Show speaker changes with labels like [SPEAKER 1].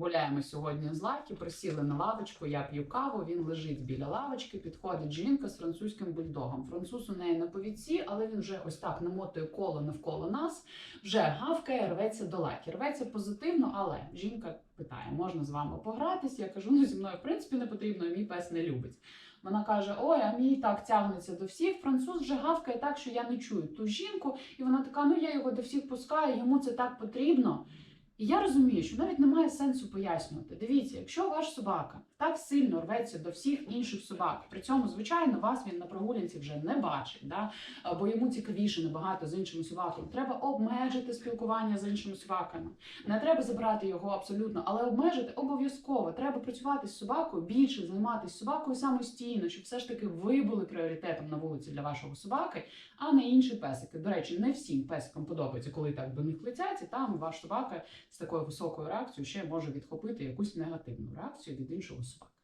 [SPEAKER 1] Гуляємо сьогодні з Лакі, присіли на лавочку, я п'ю каву, він лежить біля лавочки, підходить жінка з французьким бульдогом. Француз у неї на повідці, але він вже ось так намотує коло навколо нас, вже гавкає, рветься до Лакі. Рветься позитивно, але жінка питає, можна з вами погратись? Я кажу, ну зі мною в принципі не потрібно, мій пес не любить. Вона каже: Ой, а мій так тягнеться до всіх. Француз вже гавкає так, що я не чую ту жінку. І вона така: ну я його до всіх пускаю, йому це так потрібно. І я розумію, що навіть немає сенсу пояснювати. Дивіться, якщо ваш собака так сильно рветься до всіх інших собак, при цьому, звичайно, вас він на прогулянці вже не бачить, да? бо йому цікавіше набагато з іншими собаками. Треба обмежити спілкування з іншими собаками. Не треба забрати його абсолютно, але обмежити обов'язково. Треба працювати з собакою більше, займатися собакою самостійно, щоб все ж таки ви були пріоритетом на вулиці для вашого собаки, а не інші песики. До речі, не всім песикам подобається, коли так до них летять, і там ваш собака з такою високою реакцією ще може відхопити якусь негативну реакцію від іншого собаки.